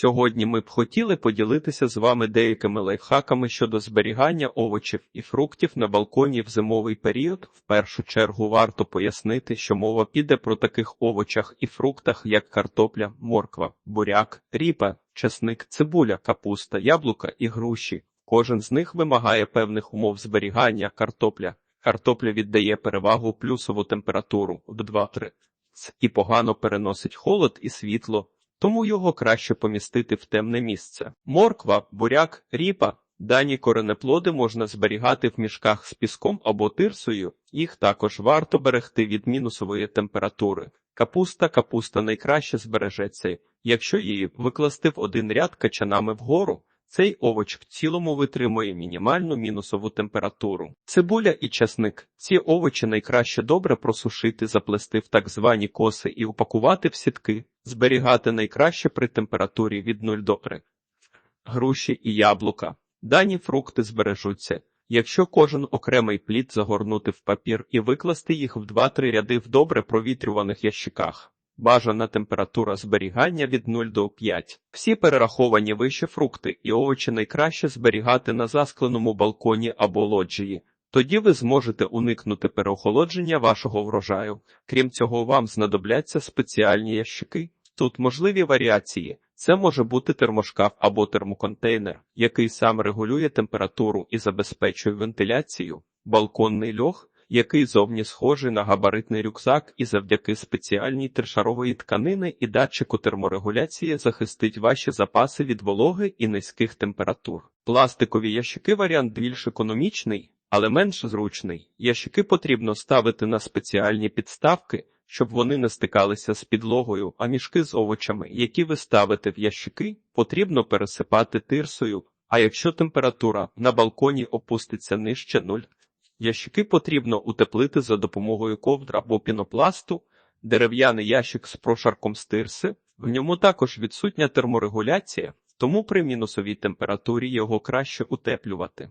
Сьогодні ми б хотіли поділитися з вами деякими лайфхаками щодо зберігання овочів і фруктів на балконі в зимовий період. В першу чергу варто пояснити, що мова піде про таких овочах і фруктах, як картопля, морква, буряк, ріпа, чесник, цибуля, капуста, яблука і груші. Кожен з них вимагає певних умов зберігання картопля. Картопля віддає перевагу плюсову температуру в 2-3 і погано переносить холод і світло, тому його краще помістити в темне місце. Морква, буряк, ріпа. Дані коренеплоди можна зберігати в мішках з піском або тирсою, їх також варто берегти від мінусової температури. Капуста капуста найкраще збережеться, якщо її викласти в один ряд качанами вгору. Цей овоч в цілому витримує мінімальну мінусову температуру. Цибуля і часник. Ці овочі найкраще добре просушити, заплести в так звані коси і упакувати в сітки, зберігати найкраще при температурі від 0 до 3. Груші і яблука. Дані фрукти збережуться. Якщо кожен окремий плід загорнути в папір і викласти їх в 2-3 ряди в добре провітрюваних ящиках. Бажана температура зберігання від 0 до 5. Всі перераховані вище фрукти і овочі найкраще зберігати на заскленому балконі або лоджії. Тоді ви зможете уникнути переохолодження вашого врожаю. Крім цього, вам знадобляться спеціальні ящики. Тут можливі варіації. Це може бути термошкаф або термоконтейнер, який сам регулює температуру і забезпечує вентиляцію, балконний льох який зовні схожий на габаритний рюкзак і завдяки спеціальній тришарової тканини і датчику терморегуляції захистить ваші запаси від вологи і низьких температур. Пластикові ящики варіант більш економічний, але менш зручний. Ящики потрібно ставити на спеціальні підставки, щоб вони не стикалися з підлогою, а мішки з овочами, які ви ставите в ящики, потрібно пересипати тирсою. А якщо температура на балконі опуститься нижче нуль, Ящики потрібно утеплити за допомогою ковдр або пінопласту, дерев'яний ящик з прошарком стирси. В ньому також відсутня терморегуляція, тому при мінусовій температурі його краще утеплювати.